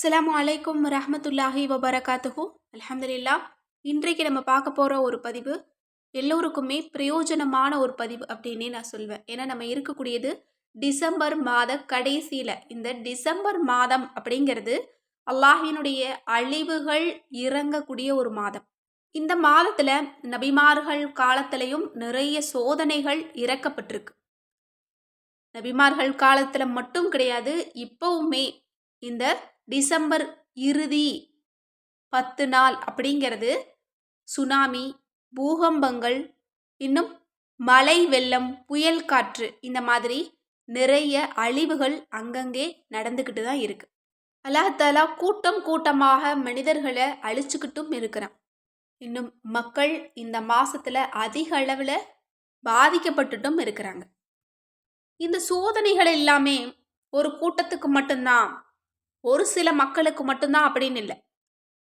அஸ்லாம் அலைக்கும் ரஹமத்துல்லாஹி வபரகாத்துஹூ. அலமதுல்லா இன்றைக்கு நம்ம பார்க்க போகிற ஒரு பதிவு எல்லோருக்குமே பிரயோஜனமான ஒரு பதிவு அப்படின்னே நான் சொல்வேன். ஏன்னா நம்ம இருக்கக்கூடியது டிசம்பர் மாத கடைசியில். இந்த டிசம்பர் மாதம் அப்படிங்கிறது அல்லாஹினுடைய அழிவுகள் இறங்கக்கூடிய ஒரு மாதம். இந்த மாதத்தில் நபிமார்கள் காலத்திலையும் நிறைய சோதனைகள் இறக்கப்பட்டிருக்கு. நபிமார்கள் காலத்தில் மட்டும் கிடையாது இப்போவுமே இந்த டிசம்பர் இறுதி பத்து நாள் அப்படிங்கிறது சுனாமி பூகம்பங்கள் இன்னும் மழை வெள்ளம் புயல் காற்று இந்த மாதிரி நிறைய அழிவுகள் அங்கங்கே நடந்துக்கிட்டு தான் இருக்கு. அல்லாஹாலா கூட்டம் கூட்டமாக மனிதர்களை அழிச்சுக்கிட்டும் இருக்கிறான். இன்னும் மக்கள் இந்த மாசத்துல அதிக அளவில் பாதிக்கப்பட்டுட்டும் இருக்கிறாங்க. இந்த சோதனைகள் எல்லாமே ஒரு கூட்டத்துக்கு மட்டும்தான் ஒரு சில மக்களுக்கு மட்டும்தான் அப்படின்னு இல்லை.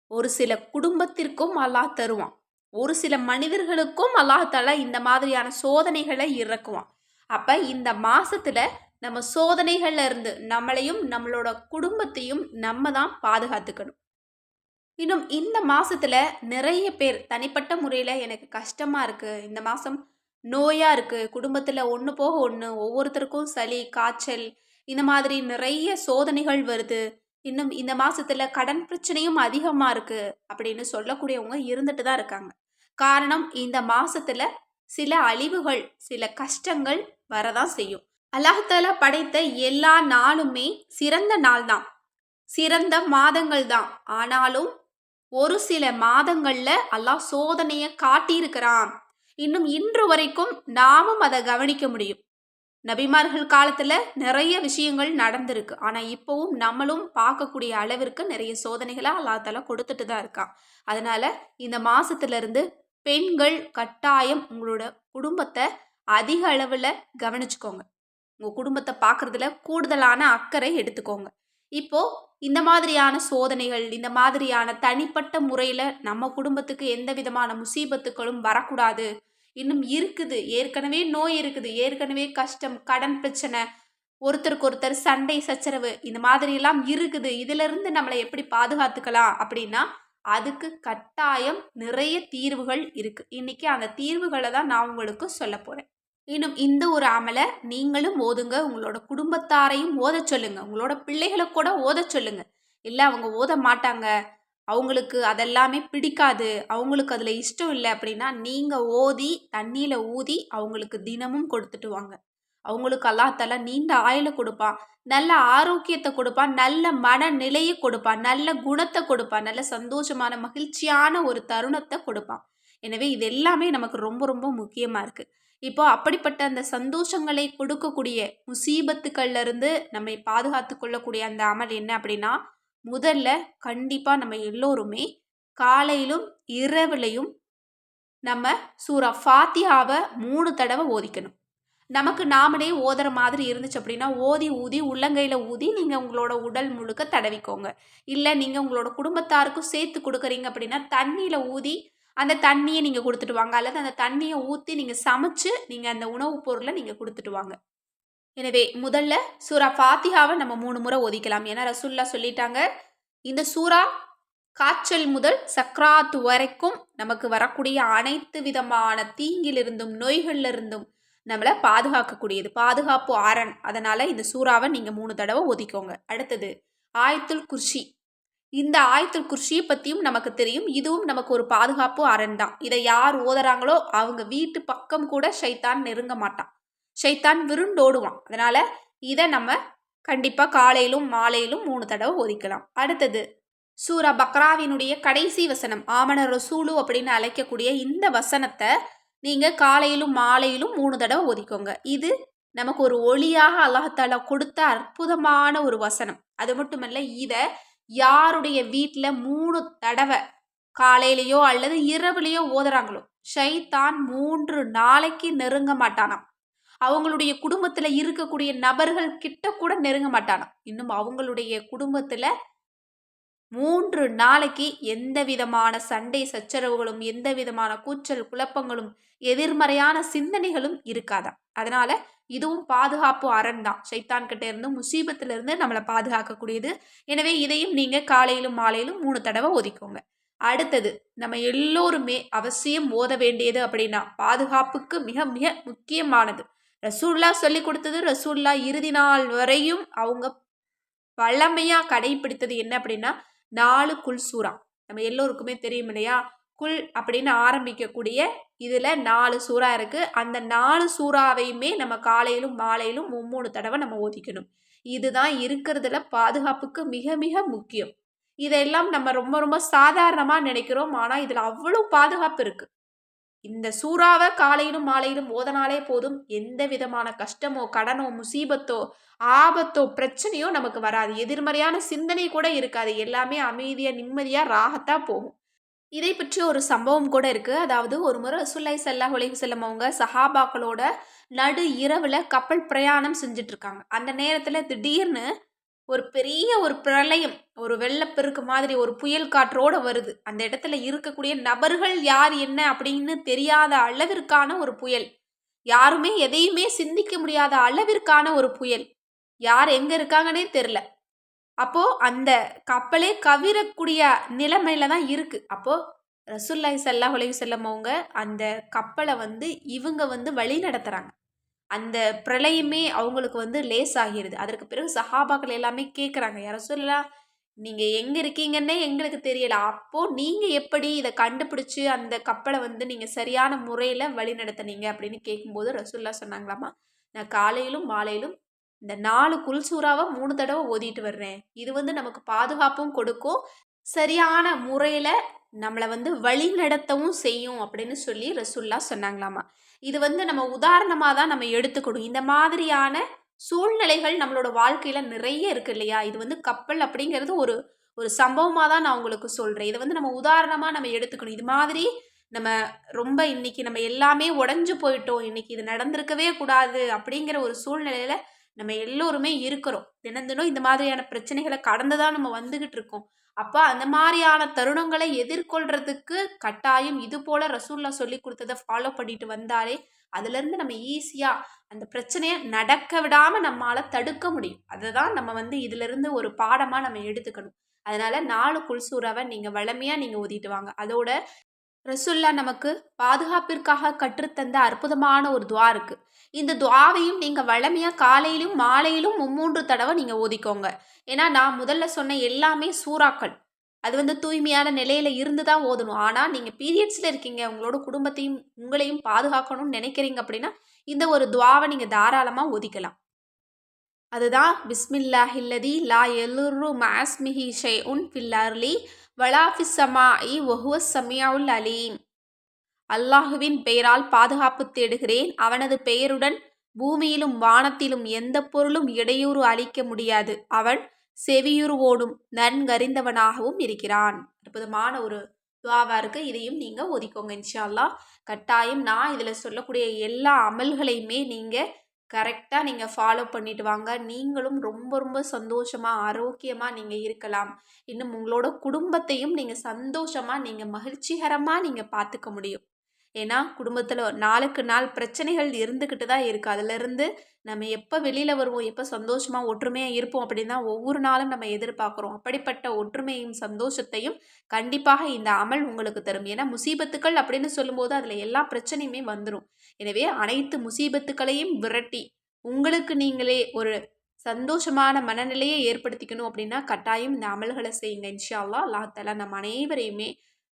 ஒரு சில குடும்பத்திற்கும் அல்லாஹ் தருவான். ஒரு சில மனிதர்களுக்கும் அல்லாஹால இந்த மாதிரியான சோதனைகளை இறக்குவான். அப்போ இந்த மாசத்துல நம்ம சோதனைகள்ல இருந்து நம்மளையும் நம்மளோட குடும்பத்தையும் நம்ம தான் பாதுகாத்துக்கணும். இன்னும் இந்த மாசத்துல நிறைய பேர் தனிப்பட்ட முறையில் எனக்கு கஷ்டமா இருக்கு. இந்த மாசம் நோயா இருக்கு. குடும்பத்துல ஒன்று போக ஒன்று ஒவ்வொருத்தருக்கும் சளி காய்ச்சல் இந்த மாதிரி நிறைய சோதனைகள் வருது. இன்னும் இந்த மாசத்துல கடன் பிரச்சனையும் அதிகமா இருக்கு அப்படின்னு சொல்லக்கூடியவங்க இருந்துட்டு தான் இருக்காங்க. காரணம் இந்த மாசத்துல சில அழிவுகள் சில கஷ்டங்கள் வரதான் செய்யும். அல்லாஹால படைத்த எல்லா நாளுமே சிறந்த நாள் தான். சிறந்த மாதங்கள் தான். ஆனாலும் ஒரு சில மாதங்கள்ல அல்லாஹ் சோதனையை காட்டியிருக்கிறான். இன்னும் இன்று வரைக்கும் நாமும் அதை கவனிக்க முடியும். நபிமார்கள் காலத்தில் நிறைய விஷயங்கள் நடந்திருக்கு. ஆனால் இப்போவும் நம்மளும் பார்க்கக்கூடிய அளவிற்கு நிறைய சோதனைகளை அல்லாத்தால கொடுத்துட்டு தான் இருக்கான். அதனால இந்த மாசத்துல பெண்கள் கட்டாயம் உங்களோட குடும்பத்தை அதிக அளவில் கவனிச்சுக்கோங்க. உங்கள் குடும்பத்தை பார்க்குறதுல கூடுதலான அக்கறை எடுத்துக்கோங்க. இப்போ இந்த மாதிரியான சோதனைகள் இந்த மாதிரியான தனிப்பட்ட முறையில் நம்ம குடும்பத்துக்கு எந்த விதமான முசீபத்துக்களும் வரக்கூடாது. இன்னும் இருக்குது. ஏற்கனவே நோய் இருக்குது. ஏற்கனவே கஷ்டம் கடன் பிரச்சனை ஒருத்தருக்கு ஒருத்தர் சண்டை சச்சரவு இந்த மாதிரி எல்லாம் இருக்குது. இதுல இருந்து நம்மளை எப்படி பாதுகாத்துக்கலாம் அப்படின்னா அதுக்கு கட்டாயம் நிறைய தீர்வுகள் இருக்கு. இன்னைக்கு அந்த தீர்வுகளை தான் நான் உங்களுக்கு சொல்ல போறேன். இன்னும் இந்த ஒரு அமலை நீங்களும் ஓதுங்க. உங்களோட குடும்பத்தாரையும் ஓத சொல்லுங்க. உங்களோட பிள்ளைகளை கூட ஓத சொல்லுங்க. இல்லை அவங்க ஓத மாட்டாங்க அவங்களுக்கு அதெல்லாமே பிடிக்காது. அவங்களுக்கு அதில் இஷ்டம் இல்லை அப்படின்னா நீங்கள் ஓதி தண்ணியில் ஊதி அவங்களுக்கு தினமும் கொடுத்துட்டு வாங்க. அவங்களுக்கு அல்லாத்தால நீண்ட ஆயுளை கொடுப்பான் நல்ல ஆரோக்கியத்தை கொடுப்பான் நல்ல மனநிலையை கொடுப்பான் நல்ல குணத்தை கொடுப்பான் நல்ல சந்தோஷமான மகிழ்ச்சியான ஒரு தருணத்தை கொடுப்பான் எனவே இது எல்லாமே நமக்கு ரொம்ப ரொம்ப முக்கியமாக இருக்குது இப்போ அப்படிப்பட்ட அந்த சந்தோஷங்களை கொடுக்கக்கூடிய முசீபத்துக்கள்லேருந்து நம்மை பாதுகாத்து கொள்ளக்கூடிய அந்த அமல் என்ன அப்படின்னா முதல்ல கண்டிப்பாக நம்ம எல்லோருமே காலையிலும் இரவுலையும் நம்ம சூரா ஃபாத்தியாவை மூணு தடவை ஓதிக்கணும். நமக்கு நாமளே ஓதுற மாதிரி இருந்துச்சு அப்படின்னா ஓதி ஊதி உள்ளங்கையில் ஊதி நீங்கள் உங்களோட உடல் முழுக்க தடவிக்கோங்க. இல்லை நீங்கள் உங்களோட குடும்பத்தாருக்கும் சேர்த்து கொடுக்குறீங்க அப்படின்னா தண்ணியில் ஊதி அந்த தண்ணியை நீங்கள் கொடுத்துட்டு வாங்க. அல்லது அந்த தண்ணியை ஊற்றி நீங்கள் சமைச்சு நீங்கள் அந்த உணவுப் பொருளை நீங்கள் கொடுத்துட்டு வாங்க. எனவே முதல்ல சூரா ஃபாத்திஹாவை நம்ம மூணு முறை ஒதிக்கலாம். ஏன்னா ரசுல்லா சொல்லிட்டாங்க இந்த சூரா காய்ச்சல் முதல் சக்ராத் வரைக்கும் நமக்கு வரக்கூடிய அனைத்து விதமான தீங்கிலிருந்தும் நோய்கள்லிருந்தும் நம்மளை பாதுகாக்கக்கூடியது. பாதுகாப்பு ஆரன் அதனால இந்த சூறாவை நீங்கள் மூணு தடவை ஒதிக்கோங்க. அடுத்தது ஆயத்துல் குர்ஷி. இந்த ஆயத்துல் குர்ஷியை பற்றியும் நமக்கு தெரியும். இதுவும் நமக்கு ஒரு பாதுகாப்பு அரண் தான். இதை யார் ஓதுறாங்களோ அவங்க வீட்டு பக்கம் கூட ஷைத்தான் நெருங்க மாட்டான். ஷைத்தான் விருண்டோடுவான். அதனால் இதை நம்ம கண்டிப்பாக காலையிலும் மாலையிலும் மூணு தடவை ஒதிக்கலாம். அடுத்தது சூரா பக்ராவினுடைய கடைசி வசனம் ஆமன ரசூலு அப்படின்னு அழைக்கக்கூடிய இந்த வசனத்தை நீங்கள் காலையிலும் மாலையிலும் மூணு தடவை ஒதிக்கோங்க. இது நமக்கு ஒரு ஒளியாக அல்லாஹாலா கொடுத்த அற்புதமான ஒரு வசனம். அது மட்டுமல்ல இதை யாருடைய வீட்டில் மூணு தடவை காலையிலையோ அல்லது இரவுலையோ ஓதுறாங்களோ ஷைத்தான் மூன்று நாளைக்கு நெருங்க மாட்டானாம். அவங்களுடைய குடும்பத்துல இருக்கக்கூடிய நபர்கள் கிட்ட கூட நெருங்க மாட்டானா. இன்னும் அவங்களுடைய குடும்பத்துல மூன்று நாளைக்கு எந்த விதமான சண்டை சச்சரவுகளும் எந்த விதமான கூச்சல் குழப்பங்களும் எதிர்மறையான சிந்தனைகளும் இருக்காதான் அதனால இதுவும் பாதுகாப்பு அரண் தான். சைத்தான் கிட்ட இருந்து முசீபத்துல இருந்து நம்மளை பாதுகாக்கக்கூடியது. எனவே இதையும் நீங்க காலையிலும் மாலையிலும் மூணு தடவை ஒதுக்கோங்க. அடுத்தது நம்ம எல்லோருமே அவசியம் ஓத வேண்டியது அப்படின்னா பாதுகாப்புக்கு மிக மிக முக்கியமானது. ரசூல்லா சொல்லி கொடுத்தது ரசூல்லா இறுதி நாள் வரையும் அவங்க பழமையாக கடைபிடித்தது என்ன அப்படின்னா நாலு குல் சூறா நம்ம எல்லோருக்குமே தெரியும் இல்லையா? குல் அப்படின்னு ஆரம்பிக்கக்கூடிய இதில் நாலு சூறா இருக்குது அந்த நாலு சூறாவையுமே நம்ம காலையிலும் மாலையிலும் மும்மூணு தடவை நம்ம ஓதிக்கணும். இதுதான் இருக்கிறதுல பாதுகாப்புக்கு மிக மிக முக்கியம். இதெல்லாம் நம்ம ரொம்ப ரொம்ப சாதாரணமாக நினைக்கிறோம். ஆனால் இதில் அவ்வளோ பாதுகாப்பு இருக்குது இந்த சூறாவை காலையிலும் மாலையிலும் ஓதனாலே போதும். எந்த விதமான கஷ்டமோ கடனோ முசீபத்தோ ஆபத்தோ பிரச்சனையோ நமக்கு வராது. எதிர்மறையான சிந்தனை கூட இருக்காது. எல்லாமே அமைதியாக நிம்மதியாக ராகத்தான் போகும். இதை பற்றி ஒரு சம்பவம் கூட இருக்குது அதாவது ஒரு முறை சுல்லை செல்லா உலகி செல்லம் அவங்க சஹாபாக்களோட நடு இரவில் கப்பல் பிரயாணம் செஞ்சுட்டு இருக்காங்க. அந்த நேரத்தில் திடீர்னு ஒரு பெரிய ஒரு பிரளயம் ஒரு வெள்ளப்பெருக்கு மாதிரி ஒரு புயல் காற்றோடு வருது. அந்த இடத்துல இருக்கக்கூடிய நபர்கள் யார் என்ன அப்படின்னு தெரியாத அளவிற்கான ஒரு புயல். யாருமே எதையுமே சிந்திக்க முடியாத அளவிற்கான ஒரு புயல். யார் எங்கே இருக்காங்கன்னே தெரில அப்போது அந்த கப்பலே கவிரக்கூடிய நிலைமையில தான் இருக்குது அப்போது ரசுல்லாய் சல்லாஹ் உலகி செல்லம் அவங்க அந்த கப்பலை வந்து இவங்க வந்து வழி நடத்துகிறாங்க அந்த பிரளயமே அவங்களுக்கு வந்து லேஸ் ஆகிடுது அதற்கு பிறகு சஹாபாக்கள் எல்லாமே கேட்குறாங்க யார சொல்லலாம் நீங்கள் எங்கே இருக்கீங்கன்னே எங்களுக்கு தெரியல. அப்போது நீங்கள் எப்படி இதை கண்டுபிடிச்சி அந்த கப்பலை வந்து நீங்கள் சரியான முறையில் வழி நடத்துனீங்க அப்படின்னு கேட்கும்போது ரசுல்லா சொன்னாங்களாமா நான் காலையிலும் மாலையிலும் இந்த நாலு குல்சூறாவை மூணு தடவை ஓதிட்டு வர்றேன். இது வந்து நமக்கு பாதுகாப்பும் கொடுக்கும். சரியான முறையில் நம்மளை வந்து வழி நடத்தவும் செய்யும் அப்படின்னு சொல்லி ரசுல்லா சொன்னாங்களாமா. இது வந்து நம்ம உதாரணமாக தான் நம்ம எடுத்துக்கணும். இந்த மாதிரியான சூழ்நிலைகள் நம்மளோட வாழ்க்கையில் நிறைய இருக்கு இல்லையா? இது வந்து கப்பல் அப்படிங்கிறது ஒரு ஒரு சம்பவமாக தான் நான் உங்களுக்கு சொல்கிறேன் இதை வந்து நம்ம உதாரணமாக நம்ம எடுத்துக்கணும். இது மாதிரி நம்ம ரொம்ப இன்னைக்கு நம்ம எல்லாமே உடஞ்சு போயிட்டோம். இன்னைக்கு இது நடந்திருக்கவே கூடாது அப்படிங்கிற ஒரு சூழ்நிலையில் நம்ம எல்லோருமே இருக்கிறோம். தினம் தினம் இந்த மாதிரியான பிரச்சனைகளை கடந்து தான் நம்ம வந்துக்கிட்டு இருக்கோம். அப்போ அந்த மாதிரியான தருணங்களை எதிர்கொள்றதுக்கு கட்டாயம் இது போல ரசூல்லா சொல்லி கொடுத்ததை ஃபாலோ பண்ணிட்டு வந்தாலே அதுலேருந்து நம்ம ஈஸியாக அந்த பிரச்சனையை நடக்க விடாமல் நம்மளால் தடுக்க முடியும். அதை தான் நம்ம வந்து இதுலேருந்து ஒரு பாடமாக நம்ம எடுத்துக்கணும். அதனால நாலு குல்சூராவை நீங்கள் வளமையாக நீங்கள் ஊதிட்டு வாங்க. அதோட ரசுல்லா நமக்கு பாதுகாப்பிற்காக கற்றுத்தந்த அற்புதமான ஒரு துவா இருக்குது இந்த துவாவையும் நீங்கள் வளமையாக காலையிலும் மாலையிலும் மும்மூன்று தடவை நீங்கள் ஓதிக்கோங்க. ஏன்னா நான் முதல்ல சொன்ன எல்லாமே சூறாக்கள். அது வந்து தூய்மையான நிலையில் இருந்து தான் ஓதணும். ஆனால் நீங்கள் பீரியட்ஸில் இருக்கீங்க உங்களோட குடும்பத்தையும் உங்களையும் பாதுகாக்கணும்னு நினைக்கிறீங்க அப்படின்னா இந்த ஒரு துவாவை நீங்கள் தாராளமாக ஒதிக்கலாம் அதுதான் பிஸ்மில்லா ஹில்லதி லா எலுரு மாஸ்மிஹி ஷே உன் ஃபில்லர்லி வலாஃபிசமா இ ஒஹுவ சமியாவுல் அலீம். அல்லாஹுவின் பெயரால் பாதுகாப்பு தேடுகிறேன். அவனது பெயருடன் பூமியிலும் வானத்திலும் எந்த பொருளும் இடையூறு அளிக்க முடியாது. அவன் செவியுருவோடும் நன்கறிந்தவனாகவும் இருக்கிறான். அற்புதமான ஒரு துவாவா இருக்கு. இதையும் நீங்கள் ஒதுக்கோங்க இன்ஷால்லா கட்டாயம் நான் இதில் சொல்லக்கூடிய எல்லா அமல்களையுமே நீங்கள் கரெக்டாக நீங்கள் ஃபாலோ பண்ணிட்டு வாங்க. நீங்களும் ரொம்ப ரொம்ப சந்தோஷமாக ஆரோக்கியமாக நீங்கள் இருக்கலாம். இன்னும் உங்களோட குடும்பத்தையும் நீங்கள் சந்தோஷமாக நீங்கள் மகிழ்ச்சிகரமாக நீங்கள் பார்த்துக்க முடியும். ஏன்னா குடும்பத்தில் நாளுக்கு நாள் பிரச்சனைகள் இருந்துக்கிட்டு தான் இருக்குது அதுலேருந்து நம்ம எப்போ வெளியில் வருவோம் எப்போ சந்தோஷமாக ஒற்றுமையாக இருப்போம் அப்படின்னு தான் ஒவ்வொரு நாளும் நம்ம எதிர்பார்க்குறோம். அப்படிப்பட்ட ஒற்றுமையும் சந்தோஷத்தையும் கண்டிப்பாக இந்த அமல் உங்களுக்கு தரும். ஏன்னா முசீபத்துக்கள் அப்படின்னு சொல்லும்போது அதில் எல்லா பிரச்சனையுமே வந்துடும் எனவே அனைத்து முசீபத்துக்களையும் விரட்டி உங்களுக்கு நீங்களே ஒரு சந்தோஷமான மனநிலையை ஏற்படுத்திக்கணும் அப்படின்னா கட்டாயம் இந்த அமல்களை செய்யுங்க. இன்ஷா அல்லா அல்லாஹாலா நம்ம அனைவரையுமே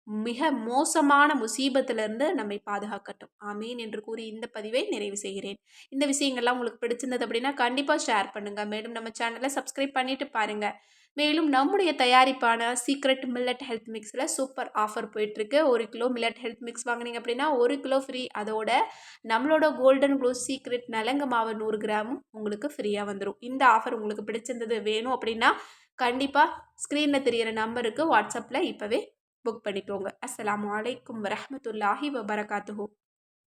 மிக மோசமான முசீபத்திலிருந்து நம்மை பாதுகாக்கட்டும். ஆமீன் என்று கூறி இந்த பதிவை நிறைவு செய்கிறேன். இந்த விஷயங்கள்லாம் உங்களுக்கு பிடிச்சிருந்தது அப்படின்னா கண்டிப்பாக ஷேர் பண்ணுங்கள் மேலும் நம்ம சேனலை சப்ஸ்கிரைப் பண்ணிட்டு பாருங்கள் மேலும் நம்முடைய தயாரிப்பான சீக்ரெட் மில்லட் ஹெல்த் மிக்ஸில் சூப்பர் ஆஃபர் போயிட்டுருக்கு. ஒரு கிலோ மில்லட் ஹெல்த் மிக்ஸ் வாங்கினீங்க அப்படின்னா ஒரு கிலோ ஃப்ரீ அதோட நம்மளோட கோல்டன் க்ளோ சீக்ரெட் நலங்க மாவு நூறு கிராமும் உங்களுக்கு ஃப்ரீயாக வந்துடும் இந்த ஆஃபர் உங்களுக்கு பிடிச்சிருந்தது வேணும் அப்படின்னா கண்டிப்பாக ஸ்க்ரீனில் தெரிகிற நம்பருக்கு வாட்ஸ்அப்பில் இப்போவே புக் பண்ணிக்கோங்க. அஸ்லாம் வலைக்கம் வரமத்துல்லாஹி வபரகாத்துஹூ.